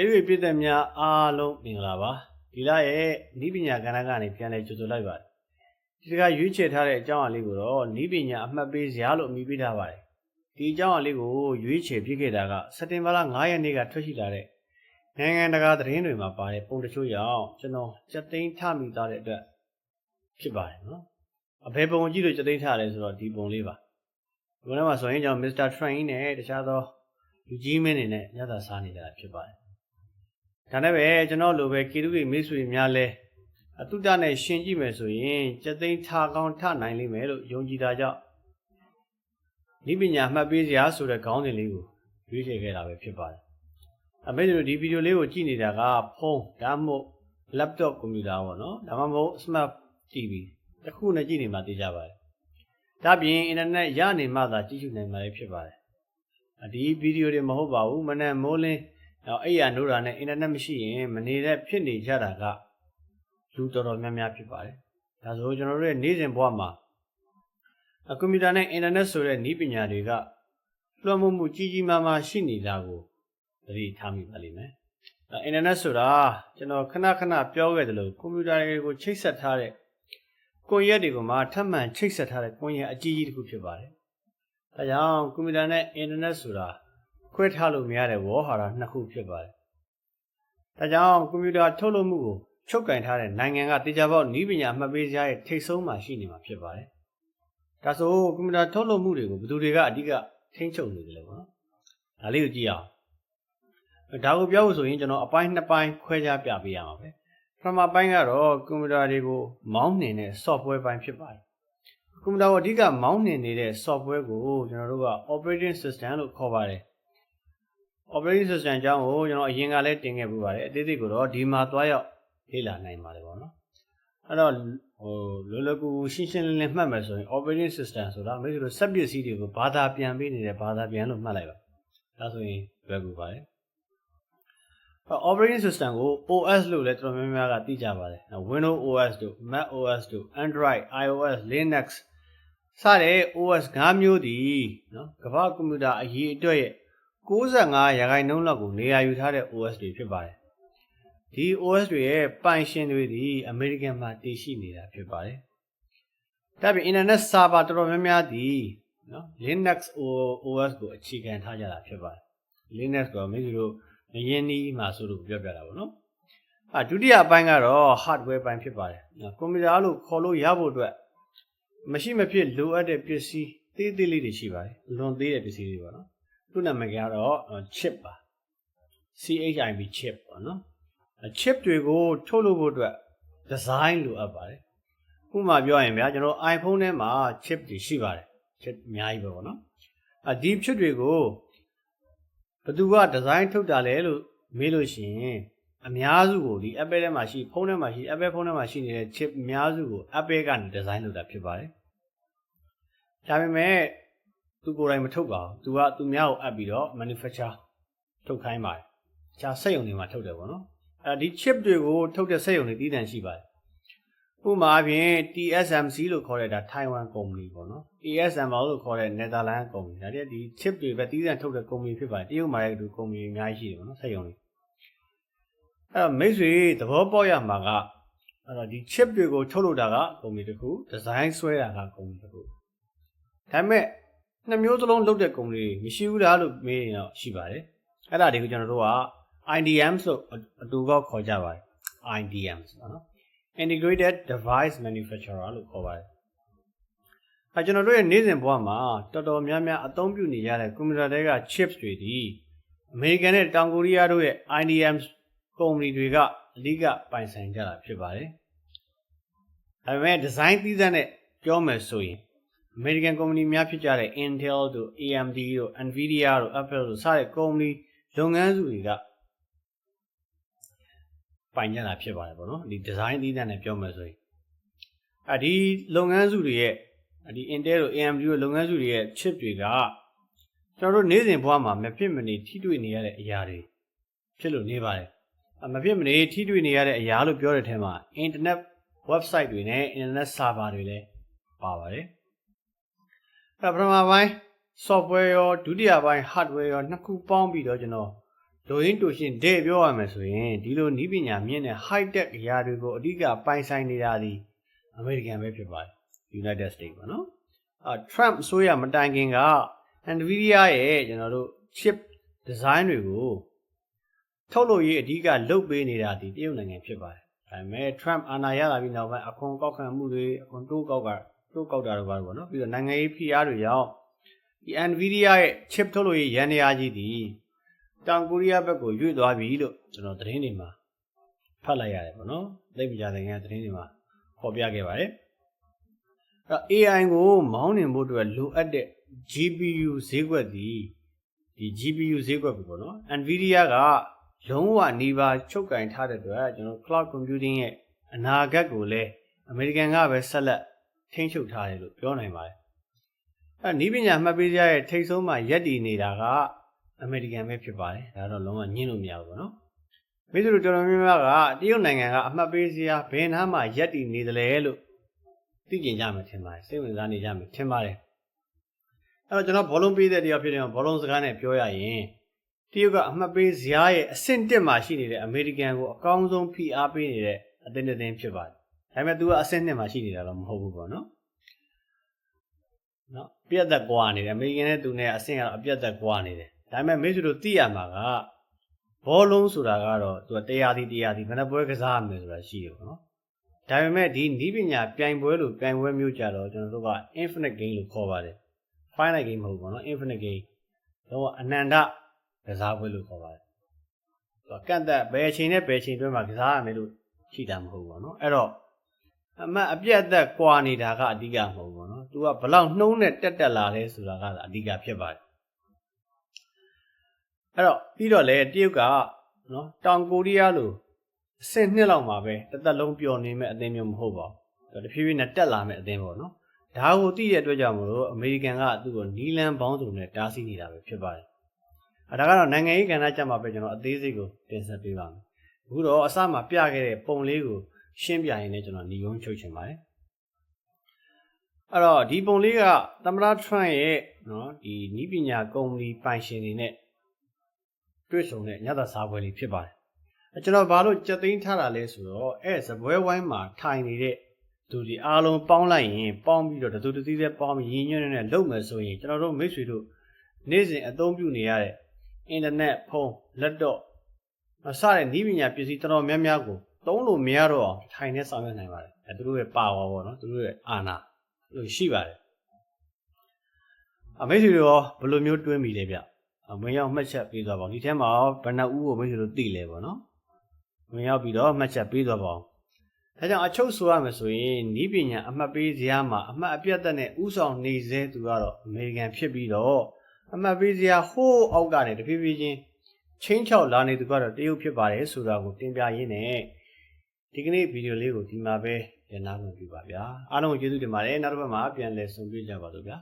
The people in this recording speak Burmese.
ကျေးဇူးပြည်သက်များအားလုံးမင်္ဂလာပါဒီလရဲ့ဤပညာကဏ္ဍကနေပြန်လဲကြိုဆိုလိုက်ပါတယ်ဒီကရွေးချယ်ထားတဲ့အကြောင်းအရာလေးကိုတော့ဤပညာအမှတ်ပေးစရာလို့အမည်ပေးထားပါတယ်ဒီအကြောင်းအရာလေးကိုရွေးချယ်ပြခဲ့တာကစက်တင်ဘာလ9ရက်နေ့ကထွက်ရှိလာတဲ့နိုင်ငံတကာသတင်းတွေမှာပါတဲ့ပုံတချို့ရောက်ကျွန်တော်စက်သိန်းထမိသားတဲ့အတွက်ဖြစ်ပါတယ်နော်အဘယ်ပုံကြည့်လို့စက်သိန်းထရဲဆိုတော့ဒီပုံလေးပါဒီထဲမှာဆိုရင်ကျွန်တော် Mr. Train နဲ့တခြားသောလူကြီးမင်းတွေနဲ့ညသာစားနေကြတာဖြစ်ပါတယ် ဒါနဲ့ပဲကျွန်တော်လိုပဲကေတုတွေမိတ်ဆွေများလဲအတုတနဲ့ရှင်ကြည့်မယ်ဆိုရင်စက်သိန်းထကောင်းထနိုင်လိမ့်မယ်လို့ယုံကြည်တာကြောင့်ဤပညာမှတ်ပေးစရာဆိုတဲ့ခေါင်းစဉ်လေးကိုရွေးချယ်ခဲ့တာပဲဖြစ်ပါတယ်အမေတို့ဒီဗီဒီယိုလေးကိုကြည့်နေတာကဖုန်းဒါမှမဟုတ် laptop ကွန်ပျူတာပေါ့နော်ဒါမှမဟုတ် smart TV တစ်ခုနဲ့ကြည့်နေမှသိကြပါတယ်ဒါပြင် internet ရနေမှသာကြည့်ရှုနိုင်မှာလည်းဖြစ်ပါတယ်ဒီဗီဒီယိုတွေမဟုတ်ပါဘူးမနေ့မိုးလင်း တော့အဲ့ရနိုးတာနဲ့ internet မရှိရင်မနေတဲ့ဖြစ်နေကြတာကလူတော်တော်များများဖြစ်ပါတယ်ဒါဆိုကျွန်တော်တို့ရဲ့နေ့စဉ်ဘဝမှာကွန်ပျူတာနဲ့ internet ဆိုတဲ့နည်းပညာတွေကလွှမ်းမိုးမှုကြီးကြီးမားမားရှိနေတာကိုသတိထားမိပါလိမ့်မယ်။အင်တာနက်ဆိုတာကျွန်တော်ခဏခဏပြောခဲ့သလိုကွန်ပျူတာတွေကိုချိတ်ဆက်ထားတဲ့ကွန်ရက်တွေကိုမှထပ်မံချိတ်ဆက်ထားတဲ့ကွန်ရက်အကြီးကြီးတစ်ခုဖြစ်ပါတယ်။ဒါကြောင့်ကွန်ပျူတာနဲ့အင်တာနက်ဆိုတာ ခွဲထားလို့မရတဲ့ဝေါ်ဟာရနှစ်ခုဖြစ်ပါတယ်။ဒါကြောင့်ကွန်ပျူတာထုတ်လုပ်မှုကိုချုပ်ကင်ထားတဲ့နိုင်ငံကတေချာပေါက်နည်းပညာမှတ်ပေးကြရဲ့ထိတ်ဆုံးမှာရှိနေမှာဖြစ်ပါတယ်။ဒါဆိုကွန်ပျူတာထုတ်လုပ်မှုတွေကိုဘယ်သူတွေကအဓိကထိန်းချုပ်နေတယ်လဲပေါ့နော်။ဒါလေးကိုကြည့်အောင်။ဒါကိုပြောဖို့ဆိုရင်ကျွန်တော်အပိုင်းနှစ်ပိုင်းခွဲခြားပြပေးရမှာပဲ။ပထမပိုင်းကတော့ကွန်ပျူတာတွေကိုမောင်းနှင်တဲ့ software ပိုင်းဖြစ်ပါတယ်။ကွန်ပျူတာကိုအဓိကမောင်းနှင်နေတဲ့ software ကိုကျွန်တော်တို့က operating system လို့ခေါ်ပါတယ်။ operating system အကြောင်းကိုကျွန်တော်အရင်ကလည်းတင်ခဲ့ပူပါတယ်။အသေးစိတ်ကိုတော့ဒီမှာသွားရောက်လေ့လာနိုင်ပါတယ်ပေါ့နော်။အဲ့တော့ဟိုလောလောကူကူရှင်းရှင်းလင်းလင်းမှတ်မယ်ဆိုရင် operating system ဆိုတာမိတ်ဆွေတို့စက်ပစ္စည်းတွေကိုဘာသာပြန်ပေးနေတဲ့ဘာသာပြန်လို့မှတ်လိုက်ပါ။ဒါဆိုရင်လွယ်ကူပါတယ်။ operating system ကို OS လို့လည်းတော်တော်များများကသိကြပါတယ်။ Windows OS တို့ Mac OS တို့ Android iOS Linux စတဲ့ OS 5မျိုးတည်နော်ကမ္ဘာကွန်ပျူတာအရေးအတွက်ရဲ့ 65ရာခိုင်နှုန်းလောက်ကိုနေရာယူထားတဲ့ OS တွေဖြစ်ပါတယ်။ဒီ OS တွေရဲ့ပိုင်ရှင်တွေဒီအမေရိကန်မှာတည်ရှိနေတာဖြစ်ပါတယ်။ဒါပြင် Internet Server တော်တော်များများဒီနော် Linux OS ကိုအခြေခံထားကြတာဖြစ်ပါတယ်။ Linux ကမိမိတို့အရင်နီးမှာဆိုလို့ပြောပြတာပေါ့နော်အာဒုတိယအပိုင်းကတော့ hardware ပိုင်းဖြစ်ပါတယ်ကွန်ပျူတာလို့ခေါ်လို့ရဖို့အတွက်မရှိမဖြစ်လိုအပ်တဲ့ပစ္စည်းသေးသေးလေးတွေရှိပါတယ်လွန်သေးတဲ့ပစ္စည်းတွေပေါ့နော် သူ့နာမည်ကတော့ chip ပါ CHIP chip ပေါ့နော် chip တွေကိုထုတ်လုပ်ဖို့အတွက် design လိုအပ်ပါတယ်ဥပမာပြောရင်ဗျာကျွန်တော် iPhone ထဲမှာ chip တွေရှိပါတယ် chip အများကြီးပဲပေါ့နော်အဒီ chip တွေကိုဘသူကဒီဇိုင်းထုတ်တာလဲလို့မေးလို့ရှိရင်အများစုကိုဒီ Apple ထဲမှာရှိဖုန်းထဲမှာရှိ Apple ဖုန်းထဲမှာရှိနေတဲ့ chip အများစုကို Apple ကနေဒီဇိုင်းလုပ်တာဖြစ်ပါတယ်။ဒါပေမဲ့ သူကိုယ်တိုင်မထုတ်ပါဘူး။ तू ကသူများကိုအပ်ပြီးတော့ manufacture ထုတ်ခိုင်းပါတယ်။ခြားစက်ရုံတွေမှာထုတ်တယ်ပေါ့နော်။အဲဒီ chip တွေကိုထုတ်တဲ့စက်ရုံတွေတည်တံ့ရှိပါတယ်ဥပမာအပြင် TSMC လို့ခေါ်တဲ့ဒါ Taiwan ကုမ္ပဏီပေါ့နော် ASML လို့ခေါ်တဲ့ Netherlands ကုမ္ပဏီဒါတည်းဒီ chip တွေပဲတီးစံထုတ်တဲ့ကုမ္ပဏီဖြစ်ပါတယ်တရုတ်မှာလည်းဒီကုမ္ပဏီအများကြီးရှိတယ်ပေါ့နော်စက်ရုံတွေအဲ့တော့မိတ်ဆွေသဘောပေါက်ရမှာကအဲ့တော့ဒီ chip တွေကိုထုတ်လုပ်တာကကုမ္ပဏီတစ်ခုဒီဇိုင်းဆွဲတာကကုမ္ပဏီတစ်ခုဒါပေမဲ့ နှစ်မျိုးသလုံးလုပ်တဲ့ကုမ္ပဏီမရှိဘူးလားလို့မေးရင်တော့ရှိပါတယ်အဲ့ဒါတွေကိုကျွန်တော်တို့က IDM လို့အတူကောက်ခေါ်ကြပါတယ် IDM ပေါ့နော် integrated device manufacturer လို့ခေါ်ပါတယ်။အဲကျွန်တော်တို့ရဲ့နေ့စဉ်ဘဝမှာတော်တော်များများအသုံးပြုနေရတဲ့ကွန်ပျူတာတွေက chips တွေဒီအမေရိကန်နဲ့တောင်ကိုရီးယားတို့ရဲ့ IDM ကုမ္ပဏီတွေကအဓိကပိုင်ဆိုင်ကြတာဖြစ်ပါတယ်။ဒါပေမဲ့ design သီးသန့်နဲ့ပြောမယ်ဆိုရင် အမေရိကန်ကုမ္ပဏီများဖြစ်ကြတဲ့ Intel တို့ AMD တို့ Nvidia တို့ Apple တို့စတဲ့ကုမ္ပဏီလုပ်ငန်းစုတွေကပိုင်ကြတာဖြစ်ပါတယ်ပေါ့နော်ဒီ design သီးသန့်နဲ့ပြောမယ်ဆိုရင်အဲဒီလုပ်ငန်းစုတွေရဲ့ဒီ Intel တို့ AMD တို့လုပ်ငန်းစုတွေရဲ့ chip တွေကကျွန်တော်တို့နေ့စဉ်ဘဝမှာမဖြစ်မနေထိတွေ့နေရတဲ့အရာတွေဖြစ်လို့နေပါတယ်မဖြစ်မနေထိတွေ့နေရတဲ့အရာလို့ပြောတဲ့ထဲမှာ internet website တွေနဲ့ internet server တွေလည်းပါပါတယ် အဲပထမပိုင်း software ရောဒုတိယပိုင်း hardware ရောနှစ်ခုပေါင်းပြီးတော့ကျွန်တော်ဒိုရင်းတူရှင်တဲ့ပြောရမယ်ဆိုရင်ဒီလိုနီးပညာမြင့်တဲ့ high tech အရာတွေကိုအဓိကပိုင်ဆိုင်နေတာဒီအမေရိကန်ပဲဖြစ်ပါတယ် United States ပေါ့နော်အာ Trump အစိုးရမတိုင်ခင်က Nvidia ရဲ့ကျွန်တော်တို့ chip design တွေကိုထုတ်လုပ်ရေးအဓိကလုပ်ပေးနေတာဒီတရုတ်နိုင်ငံဖြစ်ပါတယ်ဒါပေမဲ့ Trump အာဏာရလာပြီးနောက်ပိုင်းအခွန်ကောက်ခံမှုတွေအခွန်တိုးကောက်က တိုးကောက်တာတွေပါပေါ့နော်ပြီးတော့နိုင်ငံရေးဖိအားတွေရောက်ဒီ Nvidia ရဲ့ chip ထုတ်လုပ်ရေးရန်နေရာကြီးဒီတောင်ကိုရီးယားဘက်ကိုရွေ့သွားပြီလို့ကျွန်တော်သတင်းတွေမှာဖတ်လိုက်ရတယ်ပေါ့နော်သိပ်မကြတဲ့ငယ်သတင်းတွေမှာဖော်ပြခဲ့ပါတယ်အဲ့တော့ AI ကိုမောင်းနှင်ဖို့အတွက်လိုအပ်တဲ့ GPU ဈေးကွက်ဒီဒီ GPU ဈေးကွက်ကိုပေါ့နော် Nvidia ကလုံးဝနေပါချုပ်ကင်ထားတဲ့အတွက်ကျွန်တော် cloud computing ရဲ့အနာဂတ်ကိုလည်းအမေရိကန်ကပဲဆက်လက် ထိန်းချုပ်ထားတယ်လို့ပြောနိုင်ပါတယ်အဲနီးပညာမှတ်ပေးကြရဲ့ထိတ်ဆုံးမှာရက်တည်နေတာကအမေရိကန်ပဲဖြစ်ပါတယ်ဒါတော့လုံးဝညှင်းလို့မရဘူးပေါ့နော်မိသူတို့တော်တော်များများကတရုတ်နိုင်ငံကအမှတ်ပေးစရာဘယ်နှမှာရက်တည်နေသလဲလို့သိကျင်ကြမှာထင်ပါတယ်စိတ်ဝင်စားနေကြမှာထင်ပါတယ်အဲ့တော့ကျွန်တော်ဘောလုံးပေးတဲ့တရားဖြစ်တယ်ဘောလုံးစကားနဲ့ပြောရရင်တရုတ်ကအမှတ်ပေးစရာရဲ့အဆင့်တက်မှာရှိနေတဲ့အမေရိကန်ကိုအကောင်းဆုံးဖိအားပေးနေတဲ့အသင်းတစ်သင်းဖြစ်ပါတယ် ဒါပေမဲ့ तू ကအဆင့်နှစ်မှာရှိနေတာတော့မဟုတ်ဘူးပေါ့နော်နော်ပြတ်သက်ကွာနေတယ်အမေရိကန်နဲ့သူနဲ့အဆင့်ကတော့အပြတ်သက်ကွာနေတယ်ဒါပေမဲ့မိတ်ဆွေတို့သိရမှာကဘောလုံးဆိုတာကတော့ तू တရားစီတရားစီဘယ်နှပွဲကစားရမယ်ဆိုတာရှိတယ်ပေါ့နော်ဒါပေမဲ့ဒီနီးပညာပြိုင်ပွဲလို့ပြိုင်ပွဲမျိုးကြတော့ကျွန်တော်တို့က infinite game လို့ခေါ်ပါတယ် finite game မဟုတ်ဘူးပေါ့နော် infinite game တော့အနန္တကစားပွဲလို့ခေါ်ပါတယ်သူကကန့်သက်ဘယ်အချိန်နဲ့ဘယ်အချိန်တွင်းမှာကစားရမယ်လို့ရှိတာမဟုတ်ဘူးပေါ့နော်အဲ့တော့ အမှတ်အပြတ်သက်ကွာနေတာကအဓိကမဟုတ်ဘူးပေါ့နော်သူကဘလောက်နှုံးနဲ့တက်တက်လာလဲဆိုတာကအဓိကဖြစ်ပါတယ်အဲ့တော့ပြီးတော့လေတရုတ်ကနော်တောင်ကိုရီးယားလိုအဆင့်နှစ်လောက်မှာပဲတစ်သက်လုံးပျော်နေမဲ့အသင်းမျိုးမဟုတ်ပါဘူးတဖြည်းဖြည်းနဲ့တက်လာမဲ့အသင်းပေါ့နော်ဒါကိုသိရတဲ့အတွက်ကြောင့်မလို့အမေရိကန်ကသူ့ကိုနီလန်ဘောင်းစုံနဲ့တားဆီးနေတာပဲဖြစ်ပါတယ်အဲဒါကတော့နိုင်ငံရေးကဏ္ဍကြမှာပဲကျွန်တော်အသေးစိတ်ကိုတင်ဆက်ပေးပါမယ်အခုတော့အစမှပြခဲ့တဲ့ပုံလေးကို ရှင်းပြရင်လည်းကျွန်တော်ညီကုန်းချုပ်ချင်ပါတယ်အဲ့တော့ဒီပုံလေးကသမ္မတထရန့်ရဲ့နော်ဒီနီးပညာကုမ္ပဏီပိုင်ရှင်တွေနဲ့တွေ့ဆုံတဲ့ညသာစားပွဲလေးဖြစ်ပါတယ်အဲကျွန်တော်ဘာလို့ကြက်သိမ်းထားတာလဲဆိုတော့အဲ့ဇပွဲဝိုင်းမှာထိုင်နေတဲ့သူဒီအားလုံးပေါင်းလိုက်ရင်ပေါင်းပြီးတော့တူတူသီးသေးပေါင်းပြီးရင်းညွှန်းနဲ့လုပ်မယ်ဆိုရင်ကျွန်တော်တို့မိတ်ဆွေတို့နေ့စဉ်အသုံးပြုနေရတဲ့အင်တာနက်ဖုန်းလက်တော့အစတဲ့ဤပညာပစ္စည်းတော်တော်များများကို သုံးလို့မရတော့အောင်ထိုင်နေဆောင်ရွက်နိုင်ပါတယ်အဲသူတို့ရဲ့ပါဝါပေါ့နော်သူတို့ရဲ့အာဏာလို့ရှိပါတယ်အမေစီတို့ရောဘယ်လိုမျိုးတွင်းမိလဲဗျအမင်းရောက်မှတ်ချက်ပေးသွားပါဦးဒီထဲမှာဘယ်နှဦးကိုမိတ်ဆွေတို့သိလဲပေါ့နော်မင်းရောက်ပြီးတော့မှတ်ချက်ပေးသွားပါဦးဒါကြောင့်အချုပ်ဆိုရမယ်ဆိုရင်ဤပညာအမှတ်ပေးစရာမှာအမှတ်အပြတ်သက်နဲ့ဥဆောင်နေစေသူကတော့အမေရိကန်ဖြစ်ပြီးတော့အမှတ်ပေးစရာဟိုးအောက်ကနေတဖြည်းဖြည်းချင်းချင်းချောက်လာနေသူကတော့တရုတ်ဖြစ်ပါတယ်ဆိုတာကိုတင်ပြရင်းနဲ့ ဒီကနေ့ဗီဒီယိုလေးကိုဒီမှာပဲရနာခွင့်ပြုပါဗျာအားလုံးကိုကျေးဇူးတင်ပါတယ်နောက်တစ်ပတ်မှာပြန်လည်ဆုံတွေ့ကြပါစို့ဗျာ